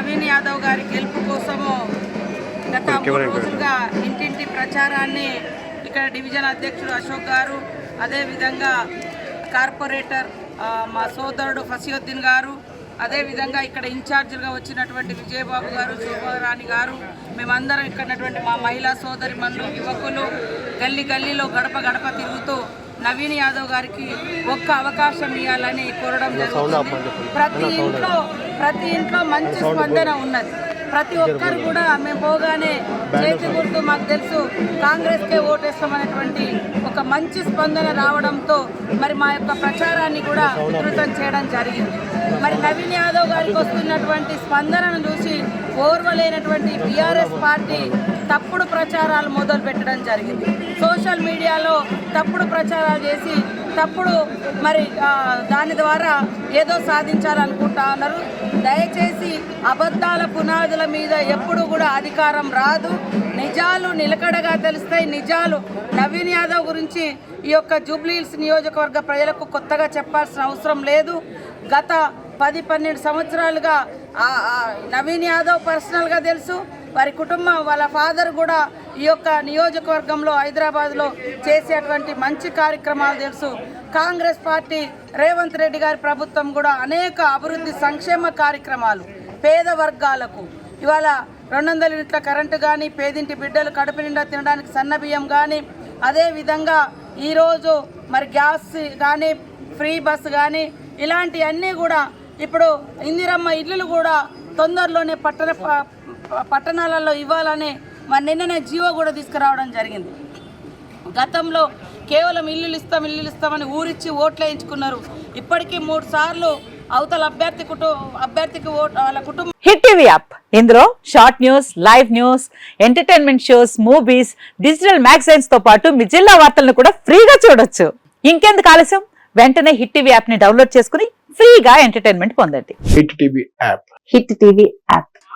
నవీన్ యాదవ్ గారి గెలుపు కోసము గత రోజులుగా ఇంటింటి ప్రచారాన్ని ఇక్కడ డివిజన్ అధ్యక్షుడు అశోక్ గారు అదేవిధంగా కార్పొరేటర్ మా సోదరుడు ఫసియుద్దీన్ గారు అదేవిధంగా ఇక్కడ ఇన్ఛార్జీలుగా వచ్చినటువంటి విజయబాబు గారు శోభారాణి గారు మేమందరం ఇక్కడ ఉన్నటువంటి మా మహిళా సోదరి యువకులు గల్లీ గల్లీలో గడప గడప తిరుగుతూ నవీన్ యాదవ్ గారికి ఒక్క అవకాశం ఇవ్వాలని కోరడం జరుగుతుంది. ప్రతి ఇంట్లో ప్రతి ఇంట్లో మంచి స్పందన ఉన్నది. ప్రతి ఒక్కరు కూడా మేము పోగానే చేతి గుర్తు మాకు తెలుసు కాంగ్రెస్కే ఓటేస్తామనేటువంటి ఒక మంచి స్పందన రావడంతో మరి మా యొక్క ప్రచారాన్ని కూడా విస్తృతం చేయడం జరిగింది. మరి నవీన్ యాదవ్ గారికి వస్తున్నటువంటి స్పందనను చూసి ఓర్వలేనటువంటి బీఆర్ఎస్ పార్టీ తప్పుడు ప్రచారాలు మొదలు పెట్టడం జరిగింది. సోషల్ మీడియాలో తప్పుడు ప్రచారాలు చేసి తప్పుడు మరి దాని ద్వారా ఏదో సాధించాలనుకుంటా ఉన్నారు దయచేసి అబద్ధాల పునాదుల మీద ఎప్పుడు కూడా అధికారం రాదు. నిజాలు నిలకడగా తెలుస్తాయి నిజాలు. నవీన్ యాదవ్ గురించి ఈ యొక్క జూబ్లీహిల్స్ నియోజకవర్గ ప్రజలకు కొత్తగా చెప్పాల్సిన అవసరం లేదు. గత పది పన్నెండు సంవత్సరాలుగా నవీన్ యాదవ్ పర్సనల్గా తెలుసు. వారి కుటుంబం వాళ్ళ ఫాదర్ కూడా ఈ యొక్క నియోజకవర్గంలో హైదరాబాద్లో చేసేటువంటి మంచి కార్యక్రమాలు తెలుసు. కాంగ్రెస్ పార్టీ రేవంత్ రెడ్డి గారి ప్రభుత్వం కూడా అనేక అభివృద్ధి సంక్షేమ కార్యక్రమాలు పేద వర్గాలకు. ఇవాళ రెండు వందల యూనిట్ల కరెంటు కానీ పేదింటి బిడ్డలు కడుపు నిండా తినడానికి సన్న బియ్యం కానీ అదేవిధంగా ఈరోజు మరి గ్యాస్ కానీ ఫ్రీ బస్ కానీ ఇలాంటివన్నీ కూడా ఇప్పుడు ఇందిరమ్మ ఇల్లులు కూడా తొందరలోనే పట్టణ పట్టణాలలో ఇవ్వాలని మరి నిన్ననే జీవో కూడా తీసుకురావడం జరిగింది. గతంలో కేవలం ఇల్లులు ఇస్తాం ఇల్లులు ఇస్తామని ఊరిచ్చి ఓట్లు వేయించుకున్నారు. ఇప్పటికీ మూడు సార్లు అవతల అభ్యర్థి కుటుంబ అభ్యర్థికి ఓట్ వాళ్ళ కుటుంబం హిట్ టీవీ యాప్. ఇందులో short news live news entertainment shows movies digital మ్యాగజైన్స్తో పాటు మీ జిల్లా వార్తలను కూడా ఫ్రీగా చూడొచ్చు. ఇంకెందుకు ఆలస్యం? వెంటనే హిట్ టీవీ యాప్ని డౌన్లోడ్ చేసుకుని ఫ్రీగా ఎంటర్టైన్మెంట్ పొందండి. Hit TV app. Hit TV app.